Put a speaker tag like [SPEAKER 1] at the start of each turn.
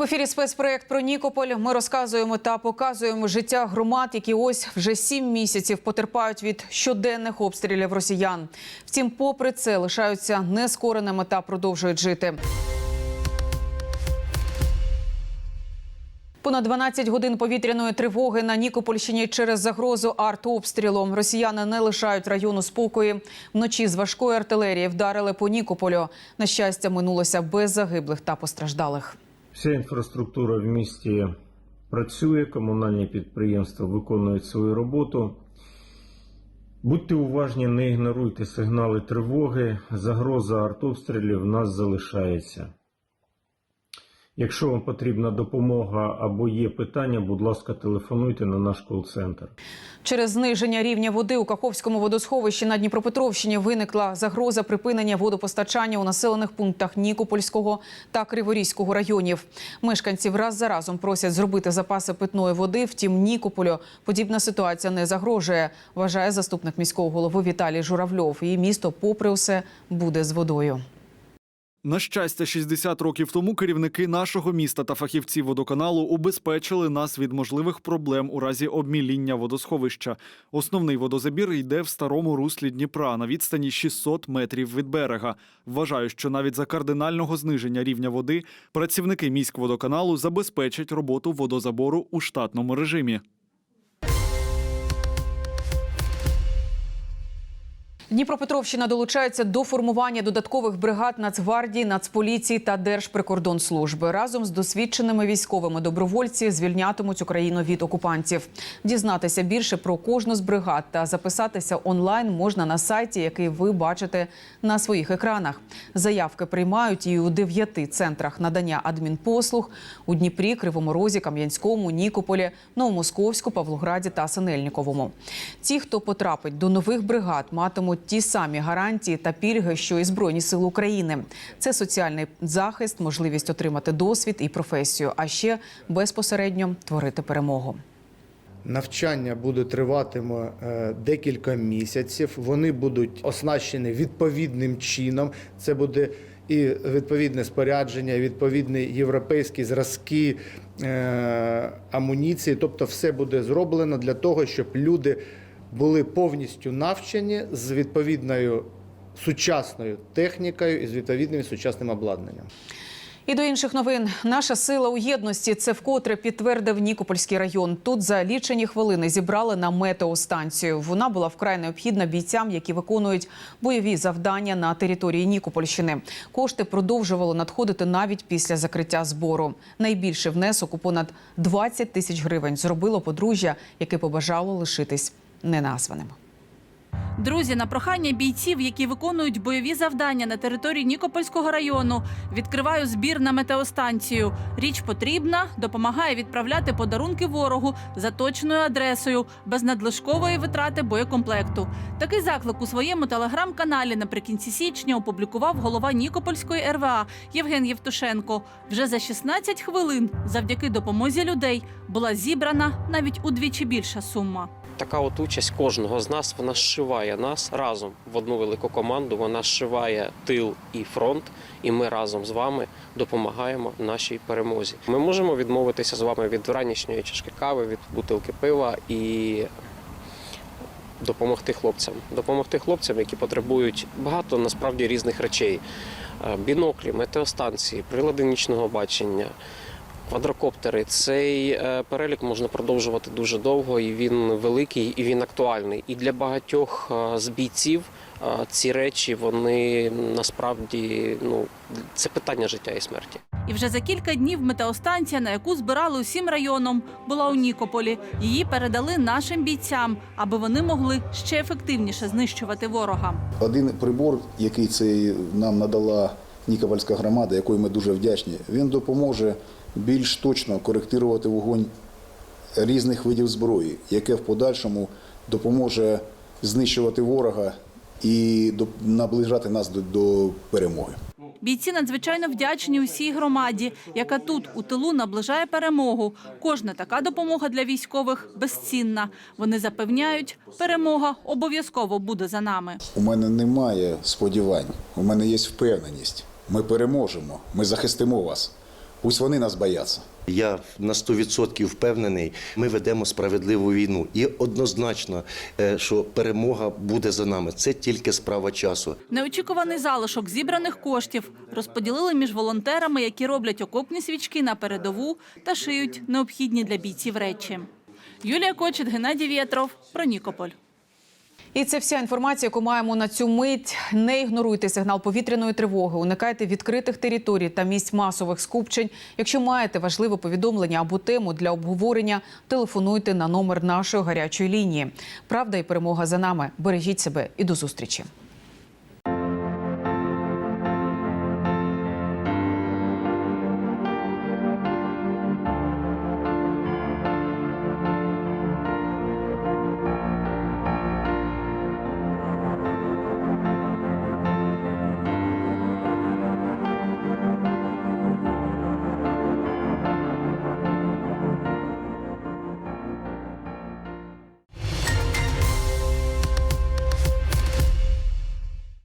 [SPEAKER 1] В ефірі спецпроєкт про Нікополь. Ми розказуємо та показуємо життя громад, які ось вже сім місяців потерпають від щоденних обстрілів росіян. Втім, попри це лишаються нескореними та продовжують жити. Понад 12 годин повітряної тривоги на Нікопольщині через загрозу артобстрілу. Росіяни не лишають району спокою. Вночі з важкої артилерії вдарили по Нікополю. На щастя, минулося без загиблих та постраждалих.
[SPEAKER 2] Вся інфраструктура в місті працює, комунальні підприємства виконують свою роботу. Будьте уважні, не ігноруйте сигнали тривоги. Загроза артобстрілів в нас залишається. Якщо вам потрібна допомога або є питання, будь ласка, телефонуйте на наш кол-центр.
[SPEAKER 1] Через зниження рівня води у Каховському водосховищі на Дніпропетровщині виникла загроза припинення водопостачання у населених пунктах Нікопольського та Криворізького районів. Мешканців раз за разом просять зробити запаси питної води. Втім, Нікополю подібна ситуація не загрожує, вважає заступник міського голови Віталій Журавльов. І місто, попри усе, буде з водою.
[SPEAKER 3] На щастя, 60 років тому керівники нашого міста та фахівці водоканалу убезпечили нас від можливих проблем у разі обміління водосховища. Основний водозабір йде в старому руслі Дніпра на відстані 600 метрів від берега. Вважаю, що навіть за кардинального зниження рівня води працівники міськводоканалу забезпечать роботу водозабору у штатному режимі.
[SPEAKER 1] Дніпропетровщина долучається до формування додаткових бригад Нацгвардії, Нацполіції та Держприкордонслужби. Разом з досвідченими військовими добровольці звільнятимуть Україну від окупантів. Дізнатися більше про кожну з бригад та записатися онлайн можна на сайті, який ви бачите на своїх екранах. Заявки приймають і у дев'яти центрах надання адмінпослуг у Дніпрі, Кривому Розі, Кам'янському, Нікополі, Новомосковську, Павлограді та Синельниковому. Ті, хто потрапить до нових бригад, матимуть ті самі гарантії та пільги, що і Збройні Сили України. Це соціальний захист, можливість отримати досвід і професію, а ще безпосередньо творити перемогу.
[SPEAKER 4] Навчання буде триватиме е, декілька місяців. Вони будуть оснащені відповідним чином. Це буде і відповідне спорядження, відповідні європейські зразки е, амуніції. Тобто, все буде зроблено для того, щоб люди були повністю навчені з відповідною сучасною технікою і з відповідним сучасним обладнанням.
[SPEAKER 1] І до інших новин наша сила у єдності це вкотре підтвердив Нікопольський район. Тут за лічені хвилини зібрали на метеостанцію. Вона була вкрай необхідна бійцям, які виконують бойові завдання на території Нікопольщини. Кошти продовжували надходити навіть після закриття збору. Найбільший внесок у понад 20 тисяч гривень зробило подружжя, яке побажало лишитись неназваним.
[SPEAKER 5] Друзі, на прохання бійців, які виконують бойові завдання на території Нікопольського району, відкриваю збір на метеостанцію. Річ потрібна, допомагає відправляти подарунки ворогу за точною адресою, без надлишкової витрати боєкомплекту. Такий заклик у своєму телеграм-каналі наприкінці січня опублікував голова Нікопольської РВА Євген Євтушенко. Вже за 16 хвилин, завдяки допомозі людей, була зібрана навіть удвічі більша сума.
[SPEAKER 6] Така от участь кожного з нас вона зшиває нас разом в одну велику команду. Вона зшиває тил і фронт, і ми разом з вами допомагаємо нашій перемозі. Ми можемо відмовитися з вами від ранішньої чашки кави, від бутилки пива і допомогти хлопцям. Допомогти хлопцям, які потребують багато насправді різних речей: Е, біноклі, метеостанції, прилади нічного бачення. Квадрокоптери цей е, перелік можна продовжувати дуже довго, і він великий, і він актуальний. І для багатьох е, з бійців е, ці речі вони насправді ну це питання життя і смерті.
[SPEAKER 5] І вже за кілька днів метеостанція, на яку збирали усім районом, була у Нікополі. Її передали нашим бійцям, аби вони могли ще ефективніше знищувати ворога.
[SPEAKER 7] Один прибор, який це нам надала Нікопольська громада, якої ми дуже вдячні, він допоможе більш точно коректувати вогонь різних видів зброї, яке в подальшому допоможе знищувати ворога і наближати нас до, до перемоги.
[SPEAKER 5] Бійці надзвичайно вдячні усій громаді, яка тут у тилу наближає перемогу. Кожна така допомога для військових безцінна. Вони запевняють, перемога обов'язково буде за нами.
[SPEAKER 7] У мене немає сподівань, у мене є впевненість. Ми переможемо, ми захистимо вас. Пусть вони нас бояться.
[SPEAKER 8] Я на 100% впевнений, ми ведемо справедливу війну. І однозначно, е, що перемога буде за нами. Це тільки справа часу.
[SPEAKER 5] Неочікуваний залишок зібраних коштів розподілили між волонтерами, які роблять окопні свічки на передову та шиють необхідні для бійців речі. Юлія Кочет, Геннадій Вєтров про Нікополь.
[SPEAKER 1] І це вся інформація, яку маємо на цю мить. Не ігноруйте сигнал повітряної тривоги, уникайте відкритих територій та місць масових скупчень. Якщо маєте важливе повідомлення або тему для обговорення, телефонуйте на номер нашої гарячої лінії. Правда і перемога за нами. Бережіть себе і до зустрічі.